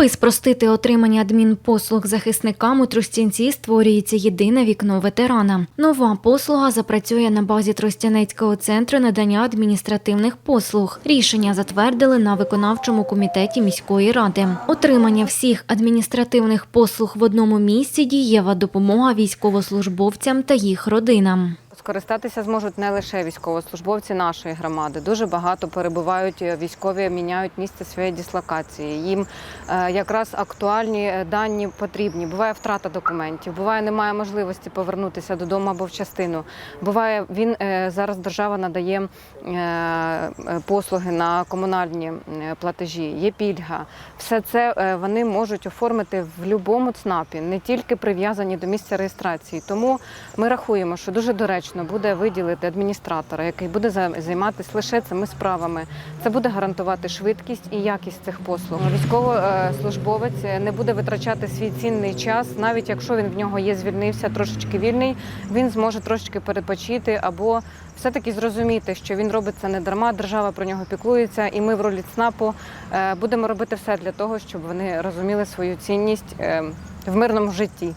Аби спростити отримання адмінпослуг захисникам у Тростянці створюється єдине вікно ветерана. Нова послуга запрацює на базі Тростянецького центру надання адміністративних послуг. Рішення затвердили на виконавчому комітеті міської ради. Отримання всіх адміністративних послуг в одному місці дієва допомога військовослужбовцям та їх родинам. Скористатися зможуть не лише військовослужбовці нашої громади. Дуже багато перебувають е, військові, міняють місце своєї дислокації. Їм е, якраз актуальні е, дані потрібні. Буває втрата документів, буває немає можливості повернутися додому або в частину. Буває він зараз держава надає послуги на комунальні платежі. Є пільга. Все це вони можуть оформити в будь-якому ЦНАПі, не тільки прив'язані до місця реєстрації. Тому ми рахуємо, що дуже доречно буде виділити адміністратора, який буде займатися лише цими справами. Це буде гарантувати швидкість і якість цих послуг. Військовослужбовець не буде витрачати свій цінний час, навіть якщо він в нього є звільнився трошечки вільний, він зможе трошечки перепочити або все-таки зрозуміти, що він робить це не дарма. Держава про нього піклується, і ми в ролі ЦНАПу е, будемо робити все для того, щоб вони розуміли свою цінність е, в мирному житті.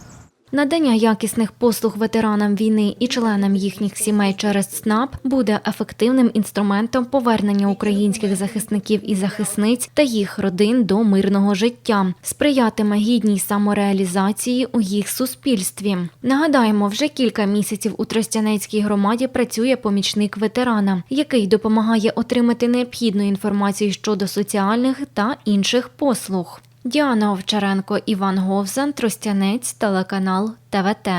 Надання якісних послуг ветеранам війни і членам їхніх сімей через ЦНАП буде ефективним інструментом повернення українських захисників і захисниць та їх родин до мирного життя, сприятиме гідній самореалізації у їх суспільстві. Нагадаємо, вже кілька місяців у Тростянецькій громаді працює помічник ветерана, який допомагає отримати необхідну інформацію щодо соціальних та інших послуг. Діана Овчаренко, Іван Говзан, Тростянець, телеканал ТВТ.